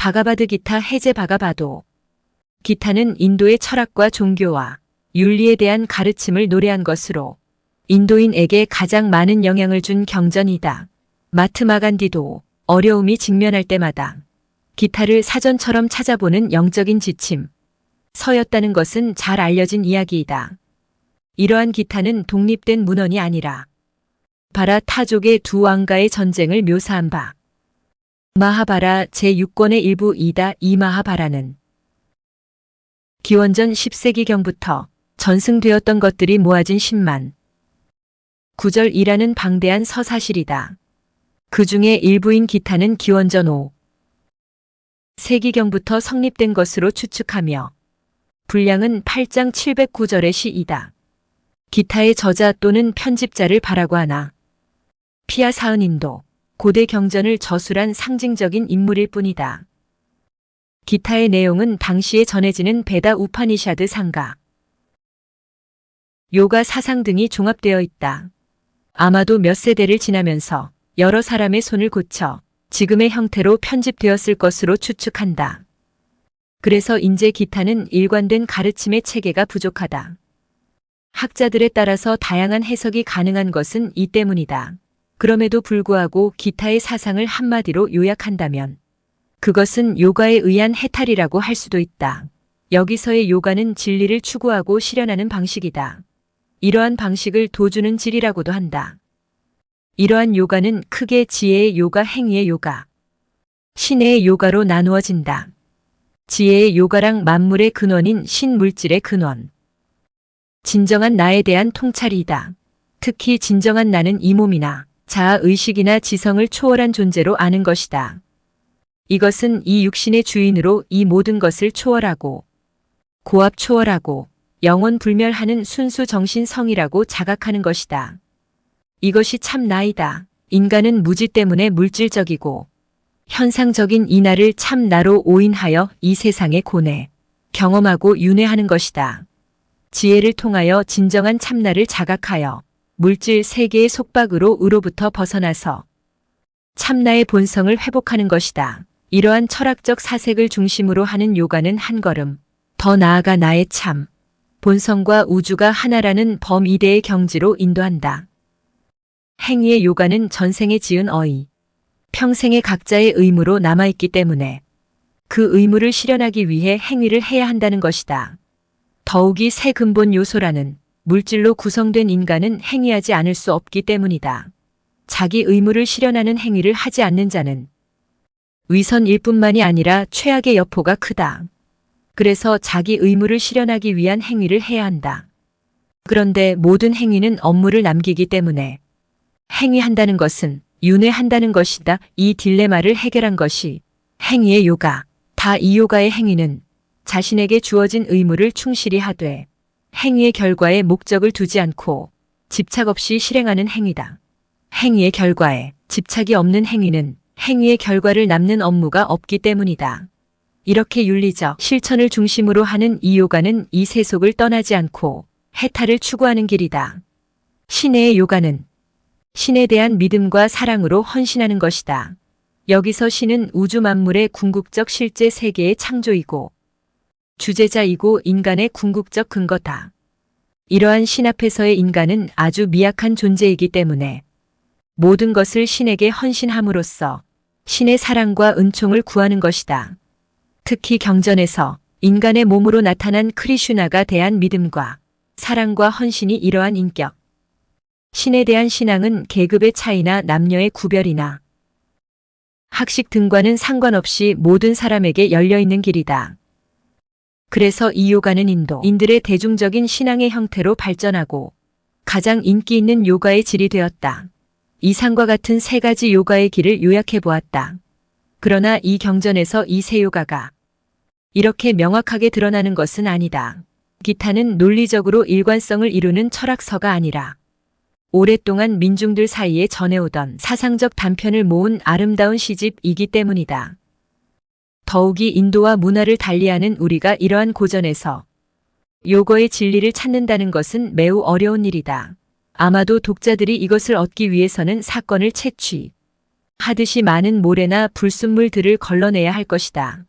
바가바드 기타 해제 바가바도. 기타는 인도의 철학과 종교와 윤리에 대한 가르침을 노래한 것으로 인도인에게 가장 많은 영향을 준 경전이다. 마트마 간디도 어려움이 직면할 때마다 기타를 사전처럼 찾아보는 영적인 지침, 서였다는 것은 잘 알려진 이야기이다. 이러한 기타는 독립된 문헌이 아니라 바라 타족의 두 왕가의 전쟁을 묘사한 바. 마하바라 제6권의 일부 이다 이 마하바라는 기원전 10세기경부터 전승되었던 것들이 모아진 10만 구절이라는 방대한 서사실이다. 그 중에 일부인 기타는 기원전 5 세기경부터 성립된 것으로 추측하며 분량은 8장 709절의 시이다. 기타의 저자 또는 편집자를 바라고 하나 피아 사은인도 고대 경전을 저술한 상징적인 인물일 뿐이다. 기타의 내용은 당시에 전해지는 베다 우파니샤드 상가, 요가 사상 등이 종합되어 있다. 아마도 몇 세대를 지나면서 여러 사람의 손을 고쳐 지금의 형태로 편집되었을 것으로 추측한다. 그래서 인제 기타는 일관된 가르침의 체계가 부족하다. 학자들에 따라서 다양한 해석이 가능한 것은 이 때문이다. 그럼에도 불구하고 기타의 사상을 한마디로 요약한다면 그것은 요가에 의한 해탈이라고 할 수도 있다. 여기서의 요가는 진리를 추구하고 실현하는 방식이다. 이러한 방식을 도주는 질이라고도 한다. 이러한 요가는 크게 지혜의 요가, 행위의 요가, 신의 요가로 나누어진다. 지혜의 요가랑 만물의 근원인 신물질의 근원. 진정한 나에 대한 통찰이다. 특히 진정한 나는 이 몸이나 자아 의식이나 지성을 초월한 존재로 아는 것이다. 이것은 이 육신의 주인으로 이 모든 것을 초월하고 고압 초월하고 영원 불멸하는 순수 정신성이라고 자각하는 것이다. 이것이 참 나이다. 인간은 무지 때문에 물질적이고 현상적인 이 나를 참 나로 오인하여 이 세상의 고뇌, 경험하고 윤회하는 것이다. 지혜를 통하여 진정한 참나를 자각하여 물질 세계의 속박으로 으로부터 벗어나서 참나의 본성을 회복하는 것이다. 이러한 철학적 사색을 중심으로 하는 요가는 한 걸음 더 나아가 나의 참 본성과 우주가 하나라는 범이대의 경지로 인도한다. 행위의 요가는 전생에 지은 어이, 평생의 각자의 의무로 남아있기 때문에 그 의무를 실현하기 위해 행위를 해야 한다는 것이다. 더욱이 새 근본 요소라는 물질로 구성된 인간은 행위하지 않을 수 없기 때문이다. 자기 의무를 실현하는 행위를 하지 않는 자는 위선일 뿐만이 아니라 최악의 여포가 크다. 그래서 자기 의무를 실현하기 위한 행위를 해야 한다. 그런데 모든 행위는 업무를 남기기 때문에 행위한다는 것은 윤회한다는 것이다. 이 딜레마를 해결한 것이 행위의 요가. 다 이 요가의 행위는 자신에게 주어진 의무를 충실히 하되 행위의 결과에 목적을 두지 않고 집착 없이 실행하는 행위다. 행위의 결과에 집착이 없는 행위는 행위의 결과를 남는 업무가 없기 때문이다. 이렇게 윤리적 실천을 중심으로 하는 이 요가는 이 세속을 떠나지 않고 해탈을 추구하는 길이다. 신의 요가는 신에 대한 믿음과 사랑으로 헌신하는 것이다. 여기서 신은 우주 만물의 궁극적 실제 세계의 창조이고 주제자이고 인간의 궁극적 근거다. 이러한 신 앞에서의 인간은 아주 미약한 존재이기 때문에 모든 것을 신에게 헌신함으로써 신의 사랑과 은총을 구하는 것이다. 특히 경전에서 인간의 몸으로 나타난 크리슈나가 대한 믿음과 사랑과 헌신이 이러한 인격. 신에 대한 신앙은 계급의 차이나 남녀의 구별이나 학식 등과는 상관없이 모든 사람에게 열려있는 길이다. 그래서 이 요가는 인도 인들의 대중적인 신앙의 형태로 발전하고 가장 인기 있는 요가의 질이 되었다. 이상과 같은 세 가지 요가의 길을 요약해 보았다. 그러나 이 경전에서 이 세 요가가 이렇게 명확하게 드러나는 것은 아니다. 기타는 논리적으로 일관성을 이루는 철학서가 아니라 오랫동안 민중들 사이에 전해오던 사상적 단편을 모은 아름다운 시집이기 때문이다. 더욱이 인도와 문화를 달리하는 우리가 이러한 고전에서 요거의 진리를 찾는다는 것은 매우 어려운 일이다. 아마도 독자들이 이것을 얻기 위해서는 사건을 채취, 하듯이 많은 모래나 불순물들을 걸러내야 할 것이다.